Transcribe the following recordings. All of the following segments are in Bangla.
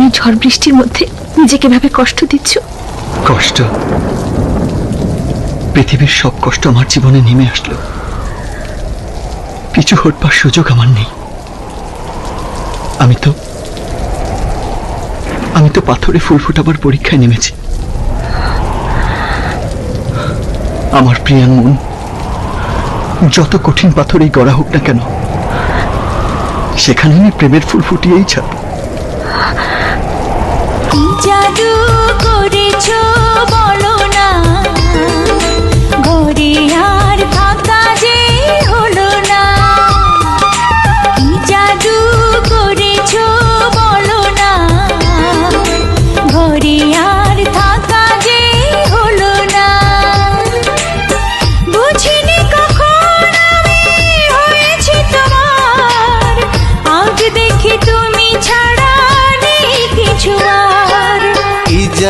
তুমি ঝড় বৃষ্টির মধ্যে নিজেকে ভাবে কষ্ট দিচ্ছ? কষ্ট? পৃথিবীর সব কষ্ট আমার জীবনে নেমে আসলো। পিছু হটবার সুযোগ আমার নেই। আমি তো আমি তো পাথরে ফুল ফোটাবার পরীক্ষায় নেমেছি। আমার প্রিয়ান মন, যত কঠিন পাথরেই গড়া হোক না কেন সেখানে আমি প্রেমের ফুল ফুটিয়েই ছাড়ব। কি জাদু করেছ।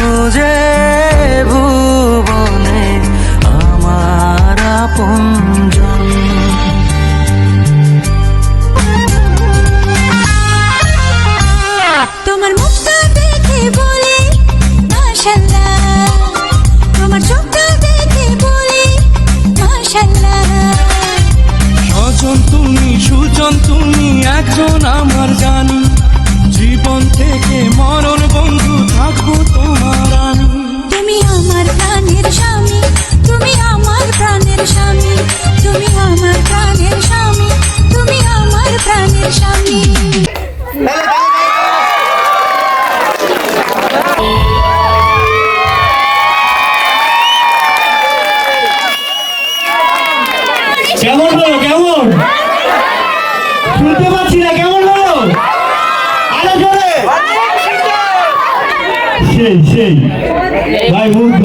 খুঁজে ভুবনে আমার আপনজন তোমার মুখটা দেখে বলি মাশাল্লাহ তোমার চোখটা দেখে বলি মাশাল্লাহ স্বজন তুমি সুজন তুমি একজন আমার শুনতে পাচ্ছি না কেমন হলো? আরও সেই সেই। ভাই মুগ্ধ।